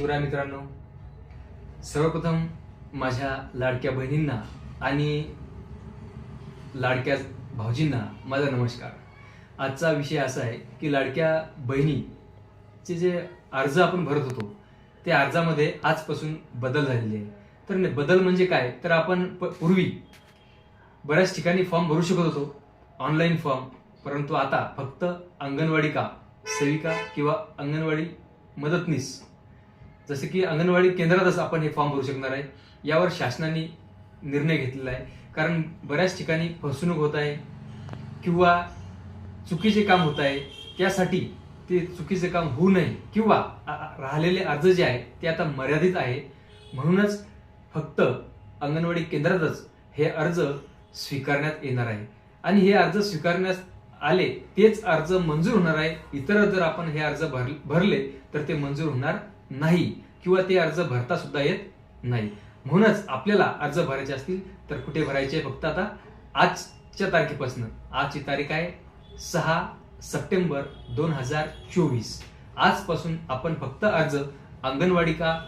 शिवराय मित्रांनो सर्वप्रथम माझ्या लाडक्या बहिणींना आणि लाडक्या भाऊजींना माझा नमस्कार. आजचा विषय असा आहे की लाडक्या बहिणीचे जे अर्ज आपण भरत होतो त्या अर्जामध्ये आजपासून बदल झालेले आहे तर बदल म्हणजे काय? तर आपण पूर्वी बऱ्याच ठिकाणी फॉर्म भरू शकत होतो ऑनलाईन फॉर्म परंतु आता फक्त अंगणवाडी का सेविका किंवा अंगणवाडी मदतनीस जसे की अंगणवाडी केंद्रातच आपण हे फॉर्म भरू शकणार आहे. यावर शासनाने निर्णय घेतलेला आहे. कारण बऱ्याच ठिकाणी फसवणूक होत आहे किंवा चुकीचे काम होत आहे. त्यासाठी ते चुकीचे काम होऊ नये किंवा राहिलेले अर्ज जे आहे ते आता मर्यादित आहे. म्हणूनच फक्त अंगणवाडी केंद्रातच हे अर्ज स्वीकारण्यात येणार आहे. आणि हे अर्ज स्वीकारण्यास आले तेच अर्ज मंजूर होणार आहे. इतर जर आपण हे अर्ज भर- भरले तर ते मंजूर होणार नाही किंवा ते अर्ज भरता सुद्धा येत नाही. म्हणूनच आपल्याला अर्ज भरायचे असतील तर कुठे भरायचे फक्त आता आजच्या तारखेपासून. आजची तारीख आहे सहा सप्टेंबर दोन हजार चोवीस. आजपासून आपण फक्त अर्ज अंगणवाडी का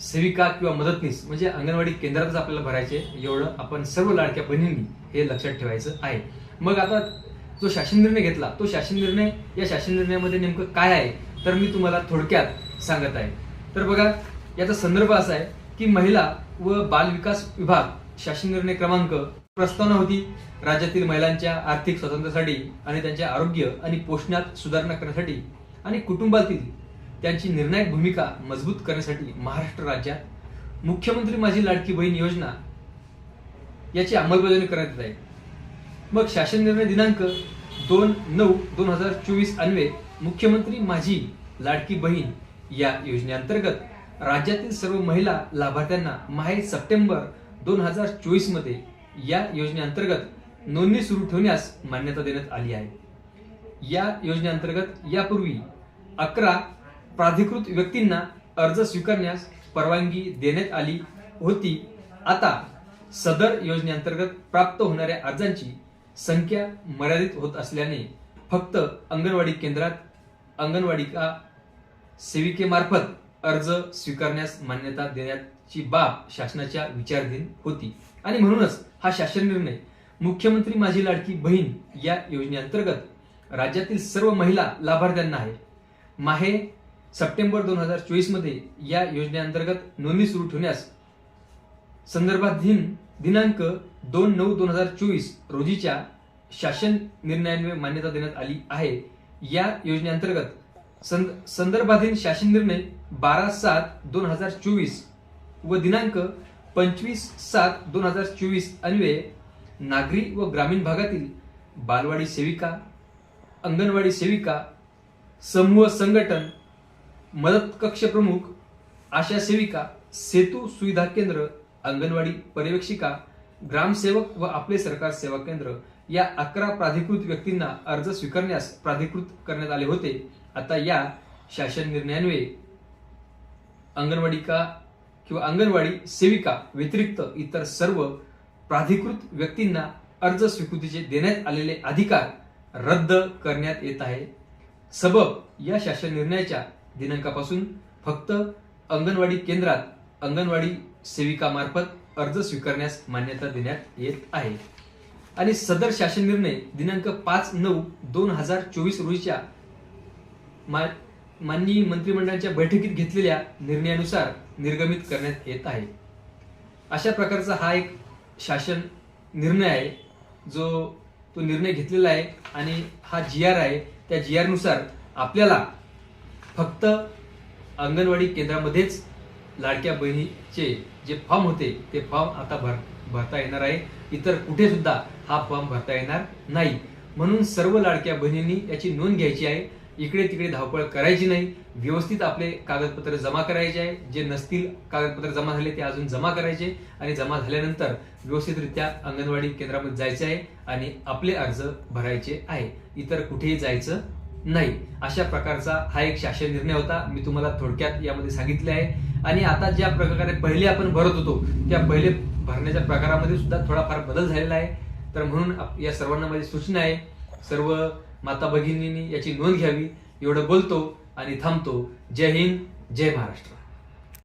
सेविका किंवा मदतनीस म्हणजे अंगणवाडी केंद्रातच आपल्याला भरायचे एवढं आपण सर्व लाडक्या बहिणींनी हे लक्षात ठेवायचं आहे. मग आता जो शासन निर्णय घेतला तो शासन निर्णय या शासन निर्णयामध्ये नेमकं काय आहे? तर मी तुम्हाला थोडक्यात सांगत आहे. तर बघा याचा संदर्भ असा आहे की महिला व बाल विकास विभाग शासन निर्णय क्रमांक प्रस्तावना होती. राज्यातील महिलांच्या आर्थिक स्वातंत्र्यासाठी आणि त्यांच्या आरोग्य आणि पोषणात सुधारणा करण्यासाठी आणि कुटुंबातील त्यांची निर्णायक भूमिका मजबूत करण्यासाठी महाराष्ट्र राज्यात मुख्यमंत्री माझी लाडकी बहीण योजना याची अंमलबजावणी करण्यात येत आहे. मग शासन निर्णय दिनांक दोन नऊ दोन हजार चोवीस अन्वे मुख्यमंत्री माझी लाडकी बहीण या योजनेअंतर्गत राज्यातील सर्व महिला लाभार्थ्यांना माहे सप्टेंबर दोन हजार चोवीसमध्ये या योजनेअंतर्गत नोंदणी सुरू ठेवण्यास मान्यता देण्यात आली आहे. या योजनेअंतर्गत यापूर्वी अकरा प्राधिकृत व्यक्तींना अर्ज स्वीकारण्यास परवानगी देण्यात आली होती. आता सदर योजनेअंतर्गत प्राप्त होणाऱ्या अर्जांची संख्या मर्यादित होत असल्याने फक्त अंगणवाडी केंद्रात अंगणवाडिका सेविकेमार्फत अर्ज स्वीकारण्यास मान्यता देण्याची बाब शासनाच्या विचाराधीन होती. आणि म्हणूनच हा शासन निर्णय मुख्यमंत्री माझी लाडकी बहीण या योजनेअंतर्गत राज्यातील सर्व महिला लाभार्थ्यांना आहे. माहे सप्टेंबर दोन हजार चोवीसमध्ये या योजनेअंतर्गत नोंदणी सुरू ठेवण्यास संदर्भात दिन दिनांक दोन नऊ दोन हजार चोवीस रोजीच्या शासन निर्णयांमुळे मान्यता देण्यात आली आहे. या योजनेअंतर्गत संदर्भाधीन शासन निर्णय बारा सात दोन हजार चोवीस व दिनांक पंचवीस सात दोन हजार चोवीस अन्वये नागरी व ग्रामीण भागातील बालवाडी सेविका अंगणवाडी सेविका समूह संघटन मदत कक्ष प्रमुख आशा सेविका सेतू सुविधा केंद्र अंगणवाडी पर्यवेक्षिका ग्रामसेवक व आपले सरकार सेवा केंद्र या अकरा प्राधिकृत व्यक्तींना अर्ज स्वीकारण्यास प्राधिकृत करण्यात आले होते. आता या शासन निर्णयान्वये अंगणवाडिका किंवा अंगणवाडी सेविका व्यतिरिक्त इतर सर्व प्राधिकृत व्यक्तींना अर्ज स्वीकृतीचे देण्यात आलेले अधिकार रद्द करण्यात येत आहे. सबब या शासन निर्णयाच्या दिनांकापासून फक्त अंगणवाडी केंद्रात अंगणवाडी सेविकामार्फत अर्ज स्वीकारण्यास मान्यता देण्यात येत आहे. आणि सदर शासन निर्णय दिनांक पाच नऊ दोन हजार चोवीस रोजीच्या मा- माननीय मंत्रिमंडळाच्या बैठकीत घेतलेल्या निर्णयानुसार निर्गमित करण्यात येत आहे. अशा प्रकारचा हा एक शासन निर्णय आहे जो तो निर्णय घेतलेला आहे आणि हा जी आर आहे त्या जी आरनुसार आपल्याला फक्त अंगणवाडी केंद्रामध्येच लाडक्या बहिणीचे जे फॉर्म होते ते फॉर्म आता भर भरता येणार आहे. इतर कुठे सुद्धा हा फॉर्म भरता येणार नाही. म्हणून सर्व लाडक्या बहिणींनी याची नोंद घ्यायची आहे. इकडे तिकडे धावपळ करायची नाही. व्यवस्थित आपले कागदपत्र जमा करायचे आहे. जे नसतील कागदपत्र जमा झाले ते अजून जमा करायचे. आणि जमा झाल्यानंतर व्यवस्थितरित्या अंगणवाडी केंद्रामध्ये जायचे आहे. आणि आपले अर्ज भरायचे आहे. इतर कुठेही जायचं नाही. अशा प्रकारचा हा एक शासन निर्णय होता. मी तुम्हाला थोडक्यात यामध्ये सांगितले आहे. आणि आता ज्या प्रकारे पहिले आपण भरत होतो त्या पहिले भरण्याच्या प्रकारामध्ये सुद्धा थोडाफार बदल झालेला आहे. तर म्हणून या सर्वांना माझी सूचना आहे सर्व माता भगिनींनी याची नोंद घ्यावी. एवढं बोलतो आणि थांबतो. जय हिंद जय महाराष्ट्र.